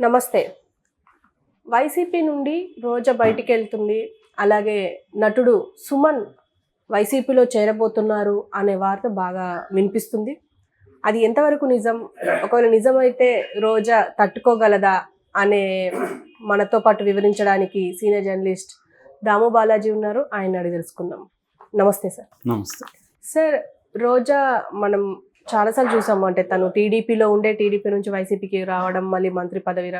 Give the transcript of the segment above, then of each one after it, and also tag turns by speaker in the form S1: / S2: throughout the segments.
S1: నమస్తే. వైసీపీ నుండి రోజా బయటికి వెళ్తుంది అలాగే నటుడు సుమన్ వైసీపీలో చేరబోతున్నారు అనే వార్త బాగా వినిపిస్తుంది. అది ఎంతవరకు నిజం? ఒకవేళ నిజమైతే రోజా తట్టుకోగలదా అనే మనతో పాటు వివరించడానికి సీనియర్ జర్నలిస్ట్ దాము బాలాజీ ఉన్నారు. ఆయన అడిగి తెలుసుకుందాం. నమస్తే సార్.
S2: నమస్తే.
S1: సార్ రోజా మనం చాలాసార్లు చూసాము అంటే తను టీడీపీలో ఉండే టీడీపీ నుంచి వైసీపీకి రావడం మళ్ళీ మంత్రి పదవి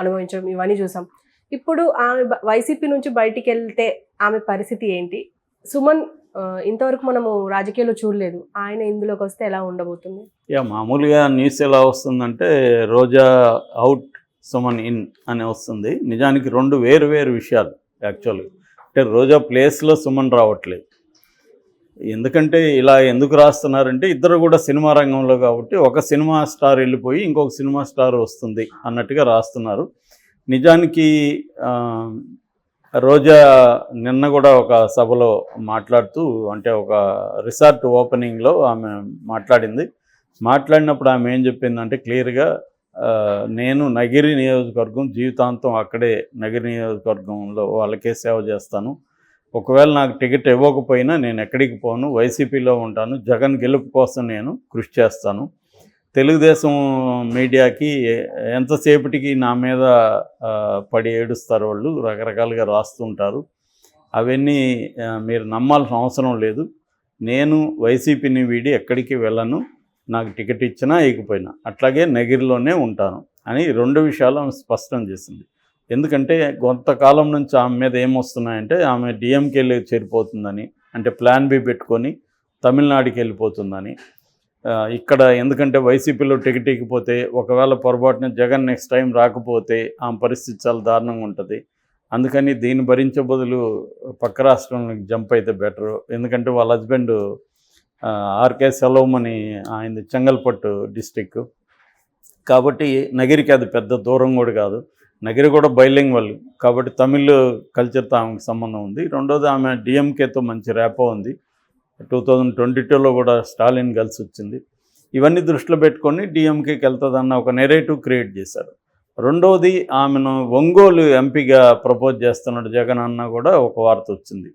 S1: అనుభవించడం ఇవన్నీ చూసాం. ఇప్పుడు ఆమె వైసీపీ నుంచి బయటికి వెళ్తే ఆమె పరిస్థితి ఏంటి? సుమన్ ఇంతవరకు మనము రాజకీయాల్లో చూడలేదు. ఆయన ఇందులోకి వస్తే ఎలా ఉండబోతుంది?
S2: యా మామూలుగా న్యూస్ ఎలా వస్తుందంటే రోజా అవుట్ సుమన్ ఇన్ అని వస్తుంది. నిజానికి రెండు వేరు వేరు విషయాలు యాక్చువల్గా. అంటే రోజా ప్లేస్లో సుమన్ రావట్లేదు. ఎందుకంటే ఇలా ఎందుకు రాస్తున్నారంటే ఇద్దరు కూడా సినిమా రంగంలో కాబట్టి ఒక సినిమా స్టార్ వెళ్ళిపోయి ఇంకొక సినిమా స్టార్ వస్తుంది అన్నట్టుగా రాస్తున్నారు. నిజానికి రోజా నిన్న కూడా ఒక సభలో మాట్లాడుతూ అంటే ఒక రిసార్ట్ ఓపెనింగ్లో ఆమె మాట్లాడింది. మాట్లాడినప్పుడు ఆమె ఏం చెప్పిందంటే క్లియర్గా నేను నగిరి నియోజకవర్గం జీవితాంతం అక్కడే నగిరి నియోజకవర్గంలో వాళ్ళకే సేవ చేస్తాను. ఒకవేళ నాకు టికెట్ ఇవ్వకపోయినా నేను ఎక్కడికి పోను వైసీపీలో ఉంటాను జగన్ గెలుపు కోసం నేను కృషి చేస్తాను. తెలుగుదేశం మీడియాకి ఎంతసేపటికి నా మీద పడి ఏడుస్తారు వాళ్ళు రకరకాలుగా రాస్తుంటారు అవన్నీ మీరు నమ్మాల్సిన అవసరం లేదు. నేను వైసీపీని వీడి ఎక్కడికి వెళ్ళను నాకు టికెట్ ఇచ్చినా ఇకపోయినా అట్లాగే నగిరిలోనే ఉంటాను అని రెండు విషయాలు స్పష్టం చేసింది. ఎందుకంటే కొంతకాలం నుంచి ఆమె మీద ఏమొస్తున్నాయంటే ఆమె డిఎంకేలో చేరిపోతుందని అంటే ప్లాన్ బి పెట్టుకొని తమిళనాడుకి వెళ్ళిపోతుందని. ఇక్కడ ఎందుకంటే వైసీపీలో టికెట్ ఇకపోతే ఒకవేళ పొరపాటున జగన్ నెక్స్ట్ టైం రాకపోతే ఆమె పరిస్థితి చాలా దారుణంగా ఉంటుంది. అందుకని దీన్ని భరించే బదులు పక్క రాష్ట్రంలోకి జంప్ అయితే బెటరు ఎందుకంటే వాళ్ళ హస్బెండ్ ఆర్కే సెలవుమని ఆయనది చెంగల్పట్టు డిస్టిక్ కాబట్టి నగిరికి అది పెద్ద దూరం కూడా కాదు. నగిరి కూడా బైలింగ్ వాళ్ళు. కాబట్టి తమిళ్ కల్చర్తో ఆమెకు సంబంధం ఉంది. రెండోది ఆమె డిఎంకేతో మంచి ర్యాపో ఉంది. టూ థౌజండ్ ట్వంటీ టూలో కూడా స్టాలిన్ కలిసి వచ్చింది. ఇవన్నీ దృష్టిలో పెట్టుకొని డిఎంకేకి వెళ్తుందన్న ఒక నెరేటివ్ క్రియేట్ చేశారు. రెండవది ఆమెను ఒంగోలు ఎంపీగా ప్రపోజ్ చేస్తున్నాడు జగన్ అన్న కూడా ఒక వార్త వచ్చింది.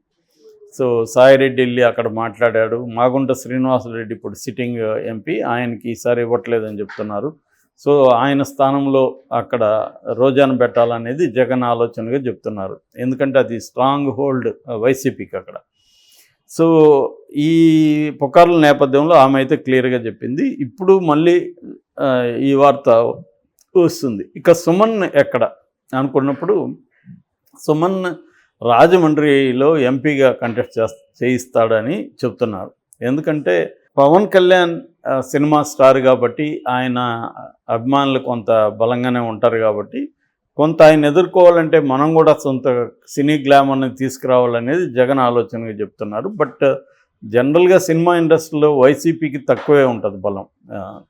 S2: సో సాయిరెడ్డి వెళ్ళి అక్కడ మాట్లాడాడు. మాగుంట శ్రీనివాసరెడ్డి ఇప్పుడు సిట్టింగ్ ఎంపీ. ఆయనకి ఈసారి ఇవ్వట్లేదని చెప్తున్నారు. సో ఆయన స్థానంలో అక్కడ రోజాను పెట్టాలనేది జగన్ ఆలోచనగా చెప్తున్నారు. ఎందుకంటే అది స్ట్రాంగ్ హోల్డ్ వైసీపీకి అక్కడ. సో ఈ పుకార్ల నేపథ్యంలో ఆమె అయితే క్లియర్గా చెప్పింది. ఇప్పుడు మళ్ళీ ఈ వార్త వస్తుంది. ఇక సుమన్ ఎక్కడ అనుకున్నప్పుడు సుమన్ రాజమండ్రిలో ఎంపీగా కంటెస్ట్ చేస్తాడని చేయిస్తాడని చెప్తున్నారు. ఎందుకంటే పవన్ కళ్యాణ్ సినిమా స్టార్ కాబట్టి ఆయన అభిమానులు కొంత బలంగానే ఉంటారు కాబట్టి కొంత ఆయన ఎదుర్కోవాలంటే మనం కూడా సొంత సినీ గ్లామర్ని తీసుకురావాలనేది జగన్ ఆలోచనగా చెప్తున్నారు. బట్ జనరల్గా సినిమా ఇండస్ట్రీలో వైసీపీకి తక్కువే ఉంటుంది బలం.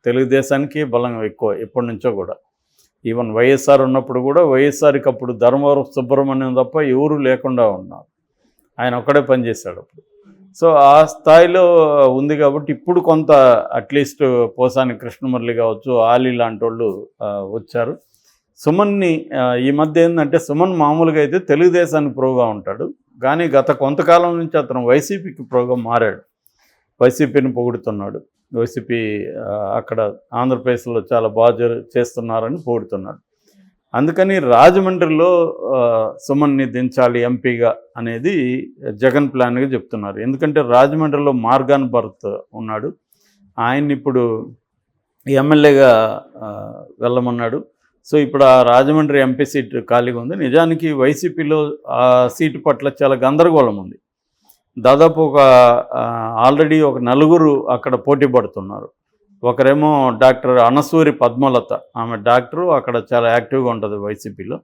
S2: తెలుగుదేశానికి బలం ఎక్కువ ఎప్పటి నుంచో కూడా. ఈవెన్ వైఎస్ఆర్ ఉన్నప్పుడు కూడా వైఎస్ఆర్కి అప్పుడు ధర్మవరం సుబ్రహ్మణ్యం తప్ప ఎవరు లేకుండా ఉన్నారు. ఆయన ఒక్కడే పనిచేశాడు అప్పుడు. సో ఆ స్థాయిలో ఉంది కాబట్టి ఇప్పుడు కొంత అట్లీస్ట్ పోసాని కృష్ణమురళి కావచ్చు ఆలీ లాంటి వాళ్ళు వచ్చారు. సుమన్ని ఈ మధ్య ఏంటంటే సుమన్ మామూలుగా అయితే తెలుగుదేశానికి ప్రోగా ఉంటాడు. కానీ గత కొంతకాలం నుంచి అతను వైసీపీకి ప్రోగా మారాడు. వైసీపీని పొగుడుతున్నాడు. వైసీపీ అక్కడ ఆంధ్రప్రదేశ్లో చాలా బాగా చేస్తున్నారని పొగుడుతున్నాడు. అందుకని రాజమండ్రిలో సుమన్ని దించాలి ఎంపీగా అనేది జగన్ ప్లాన్గా చెప్తున్నారు. ఎందుకంటే రాజమండ్రిలో మార్గాన్ భరత్ ఉన్నాడు. ఆయన్ని ఇప్పుడు ఎమ్మెల్యేగా వెళ్ళమన్నాడు. సో ఇప్పుడు ఆ రాజమండ్రి ఎంపీ సీట్ ఖాళీగా ఉంది. నిజానికి వైసీపీలో ఆ సీటు పట్ల చాలా గందరగోళం ఉంది. దాదాపు ఒక ఆల్రెడీ ఒక నలుగురు అక్కడ పోటీ పడుతున్నారు. ఒకరేమో డాక్టర్ అనసూరి పద్మలత. ఆమె డాక్టరు అక్కడ చాలా యాక్టివ్గా ఉంటుంది వైసీపీలో.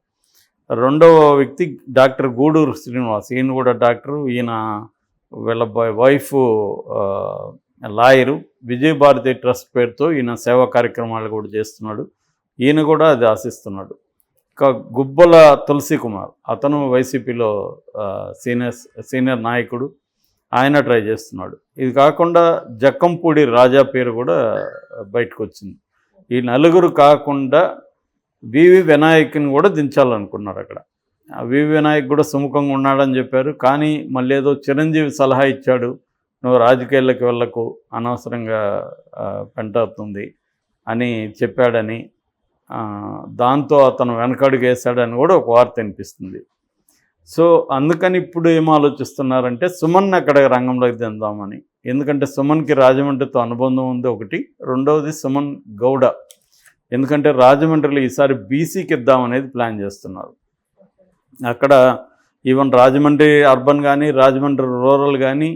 S2: రెండవ వ్యక్తి డాక్టర్ గూడూరు శ్రీనివాస్. ఈయన కూడా డాక్టరు ఈయన వీళ్ళ వైఫ్ లాయరు. విజయభారతి ట్రస్ట్ పేరుతో ఈయన సేవా కార్యక్రమాలు కూడా చేస్తున్నాడు. ఈయన కూడా అది ఆశిస్తున్నాడు. ఇంకా గుబ్బల తులసి కుమార్ అతను వైసీపీలో సీనియర్ సీనియర్ నాయకుడు. ఆయన ట్రై చేస్తున్నాడు. ఇది కాకుండా జక్కంపూడి రాజా పేరు కూడా బయటకు వచ్చింది ఈ నలుగురు కాకుండా వివి వినాయక్ని కూడా దించాలనుకున్నారు అక్కడ. వివి వినాయక్ కూడా సుముఖంగా ఉన్నాడని చెప్పారు. కానీ మళ్ళీ ఏదో చిరంజీవి సలహా ఇచ్చాడు. నువ్వు రాజకీయాలకు వెళ్ళకు అనవసరంగా పెంటవుతుంది అని చెప్పాడని దాంతో అతను వెనకడుగు వేశాడని కూడా ఒక వార్త వినిపిస్తుంది. సో అందుకని ఇప్పుడు ఏం ఆలోచిస్తున్నారంటే సుమన్ అక్కడ రంగంలోకి తెందామని ఎందుకంటే సుమన్కి రాజమండ్రితో అనుబంధం ఉంది ఒకటి. రెండవది సుమన్ గౌడ. ఎందుకంటే రాజమండ్రిలో ఈసారి బీసీకి ఇద్దామనేది ప్లాన్ చేస్తున్నారు. అక్కడ ఈవెన్ రాజమండ్రి అర్బన్ కానీ రాజమండ్రి రూరల్ కానీ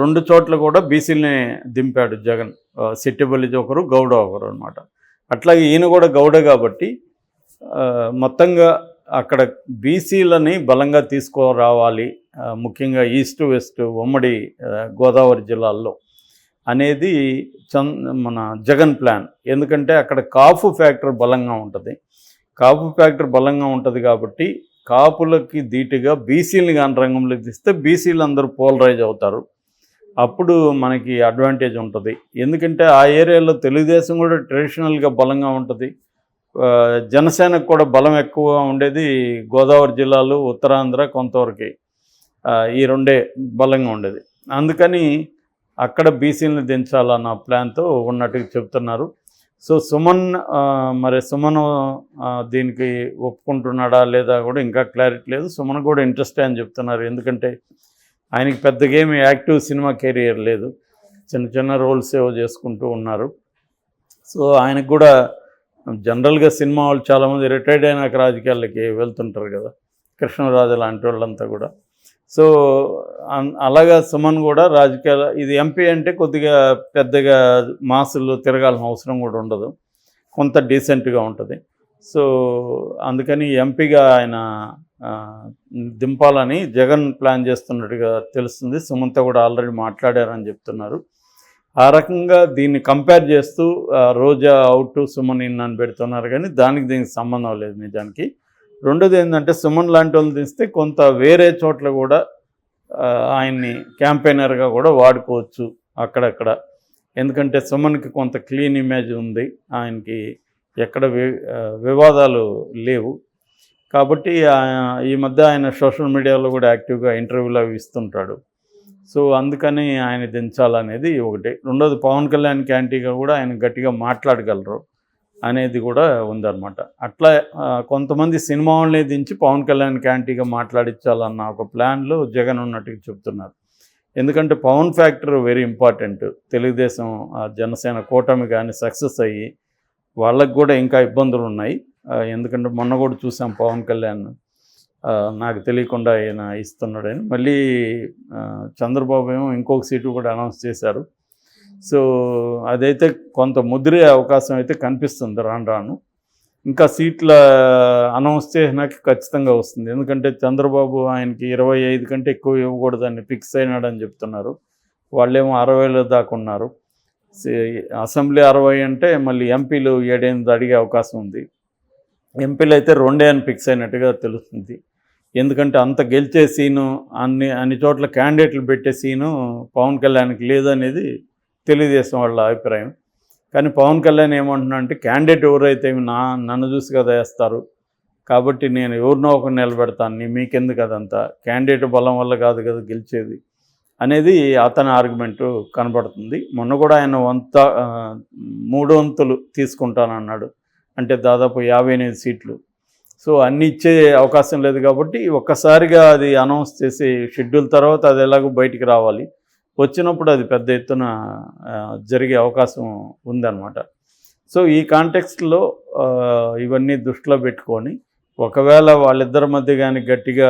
S2: రెండు చోట్ల కూడా బీసీలనే దింపాడు జగన్. సిట్టిబల్లి ఒకరు గౌడ ఒకరు అనమాట అట్లాగే ఈయన కూడా గౌడ కాబట్టి మొత్తంగా అక్కడ బీసీలని బలంగా తీసుకురావాలి ముఖ్యంగా ఈస్ట్ వెస్ట్ ఉమ్మడి గోదావరి జిల్లాల్లో అనేది చం మన జగన్ ప్లాన్. ఎందుకంటే అక్కడ కాపు ఫ్యాక్టర్ బలంగా ఉంటుంది. కాపు ఫ్యాక్టర్ బలంగా ఉంటుంది కాబట్టి కాపులకి ధీటుగా బీసీలని కానీ రంగంలోకి తీస్తే బీసీలు అందరూ పోలరైజ్ అవుతారు. అప్పుడు మనకి అడ్వాంటేజ్ ఉంటుంది. ఎందుకంటే ఆ ఏరియాలో తెలుగుదేశం కూడా ట్రెడిషనల్గా బలంగా ఉంటుంది. జనసేనకు కూడా బలం ఎక్కువ ఉండేది గోదావరి జిల్లాలు ఉత్తరాంధ్ర కొంతవరకు. ఈ రెండే బలంగా ఉండేది. అందుకని అక్కడ బీసీలను దించాలన్న ప్లాన్తో ఉన్నట్టుగా చెప్తున్నారు సో సుమన్ మరి సుమన్ దీనికి ఒప్పుకుంటున్నాడా లేదా కూడా ఇంకా క్లారిటీ లేదు. సుమన్ కూడా ఇంట్రెస్ట్ అని చెప్తున్నారు. ఎందుకంటే ఆయనకి పెద్దగా ఏమి యాక్టివ్ సినిమా కెరియర్ లేదు. చిన్న చిన్న రోల్స్ ఏవో చేసుకుంటూ ఉన్నారు. సో ఆయనకు కూడా జనరల్గా సినిమా వాళ్ళు చాలామంది రిటైర్డ్ అయినాక రాజకీయాలకి వెళ్తుంటారు కదా కృష్ణరాజు లాంటి వాళ్ళంతా కూడా. సో అన్- అలాగా సుమన్ కూడా రాజకీయాలు ఇది ఎంపీ అంటే కొద్దిగా పెద్దగా మాసులు తిరగాల్సిన అవసరం కూడా ఉండదు కొంత డీసెంట్గా ఉంటుంది. సో అందుకని ఎంపీగా ఆయన దింపాలని జగన్ ప్లాన్ చేస్తున్నట్టుగా తెలుస్తుంది. సుమన్తో కూడా ఆల్రెడీ మాట్లాడారని చెప్తున్నారు. ఆ రకంగా దీన్ని కంపేర్ చేస్తూ ఆ, రోజా అవుట్ సుమన్ ఇన్ అని పెడుతున్నారు కానీ దానికి దీనికి సంబంధం లేదు నిజానికి. రెండోది ఏంటంటే సుమన్ లాంటి వాళ్ళు తీస్తే కొంత వేరే చోట్ల కూడా ఆయన్ని క్యాంపెయినర్గా కూడా వాడుకోవచ్చు అక్కడక్కడ. ఎందుకంటే సుమన్కి కొంత క్లీన్ ఇమేజ్ ఉంది ఆయనకి ఎక్కడ వి వివాదాలు లేవు. కాబట్టి ఆ- ఈ మధ్య ఆయన సోషల్ మీడియాలో కూడా యాక్టివ్గా ఇంటర్వ్యూలు అవి ఇస్తుంటాడు. సో అందుకని ఆయన దించాలనేది ఒకటి. రెండోది పవన్ కళ్యాణ్ క్యాంటీగా కూడా ఆయన గట్టిగా మాట్లాడగలరు అనేది కూడా ఉందన్నమాట. అట్లా కొంతమంది సినిమా దించి పవన్ కళ్యాణ్ క్యాంటీగా మాట్లాడించాలన్న ఒక ప్లాన్లో జగన్ ఉన్నట్టుగా చెప్తున్నారు. ఎందుకంటే Pawan factor very important. Telugu Desam ఆ, జనసేన కూటమి కానీ సక్సెస్ అయ్యి వాళ్ళకు కూడా ఇంకా ఇబ్బందులు ఉన్నాయి. ఎందుకంటే మొన్న కూడా చూసాం పవన్ కళ్యాణ్ నాకు తెలియకుండా ఆయన ఇస్తున్నాడని. మళ్ళీ చంద్రబాబు ఏమో ఇంకొక సీటు కూడా అనౌన్స్ చేశారు. సో అదైతే కొంత ముద్రే అవకాశం అయితే కనిపిస్తుంది రాను రాను. ఇంకా సీట్ల అనౌన్స్ చేసినాక ఖచ్చితంగా వస్తుంది. ఎందుకంటే చంద్రబాబు ఆయనకి ఇరవై ఐదు కంటే ఎక్కువ ఇవ్వకూడదని ఫిక్స్ అయినాడని చెప్తున్నారు. వాళ్ళేమో అరవైలో దాకా ఉన్నారు. అసెంబ్లీ అరవై అంటే మళ్ళీ ఎంపీలు ఏడెనిమిది అడిగే అవకాశం ఉంది. ఎంపీలు అయితే రెండే అని ఫిక్స్ అయినట్టుగా తెలుస్తుంది. ఎందుకంటే అంత గెలిచే సీను అన్ని అన్ని చోట్ల క్యాండిడేట్లు పెట్టే సీను పవన్ కళ్యాణ్కి లేదనేది తెలుగుదేశం వాళ్ళ అభిప్రాయం. కానీ పవన్ కళ్యాణ్ ఏమంటున్నా అంటే క్యాండిడేట్ ఎవరైతే నా నన్ను చూసి కదా వేస్తారు కాబట్టి నేను ఎవరినో ఒక నిలబెడతాను నీ మీకెందుకు అదంతా? క్యాండిడేట్ బలం వల్ల కాదు కదా గెలిచేది అనేది అతని ఆర్గ్యుమెంటు కనబడుతుంది. మొన్న కూడా ఆయన వంత మూడొంతులు మూడు వంతులు తీసుకుంటానన్నాడు. అంటే దాదాపు యాభై ఎనిమిది సీట్లు. సో అన్ని ఇచ్చే అవకాశం లేదు కాబట్టి ఒక్కసారిగా అది అనౌన్స్ చేసి షెడ్యూల్ తర్వాత అది ఎలాగో బయటికి రావాలి. వచ్చినప్పుడు అది పెద్ద ఎత్తున జరిగే అవకాశం ఉందన్నమాట. సో ఈ కాంటెక్స్ట్లో ఇవన్నీ దృష్టిలో పెట్టుకొని ఒకవేళ వాళ్ళిద్దరి మధ్య కానీ గట్టిగా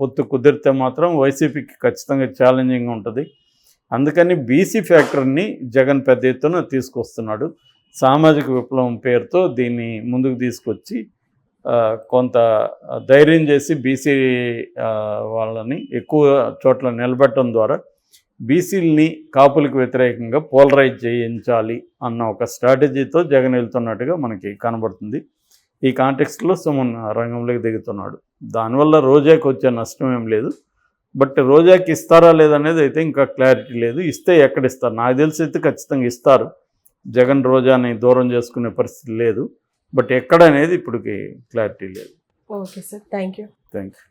S2: పొత్తు కుదిరితే మాత్రం వైసీపీకి ఖచ్చితంగా ఛాలెంజింగ్ ఉంటుంది. అందుకని బీసీ ఫ్యాక్టర్ని జగన్ పెద్ద ఎత్తున తీసుకొస్తున్నాడు. సామాజిక విప్లవం పేరుతో దీన్ని ముందుకు తీసుకొచ్చి కొంత ధైర్యం చేసి బీసీ వాళ్ళని ఎక్కువ చోట్ల నిలబెట్టడం ద్వారా బీసీలని కాపులకు వ్యతిరేకంగా పోలరైజ్ చేయించాలి అన్న ఒక స్ట్రాటజీతో జగన్ వెళ్తున్నట్టుగా మనకి కనబడుతుంది. ఈ కాంటెక్స్ట్లో సుమన్ రంగంలోకి దిగుతున్నాడు. దానివల్ల రోజాకి వచ్చే నష్టం ఏం లేదు. బట్ రోజాకి ఇస్తారా లేదనేది అయితే ఇంకా క్లారిటీ లేదు. ఇస్తే ఎక్కడ ఇస్తారు? నాకు తెలిసి అయితే ఖచ్చితంగా ఇస్తారు. జగన్ రోజాని దూరం చేసుకునే పరిస్థితి లేదు. బట్ ఎక్కడ అనేది ఇప్పటికి క్లారిటీ లేదు.
S1: Okay sir. Thank you
S2: thank you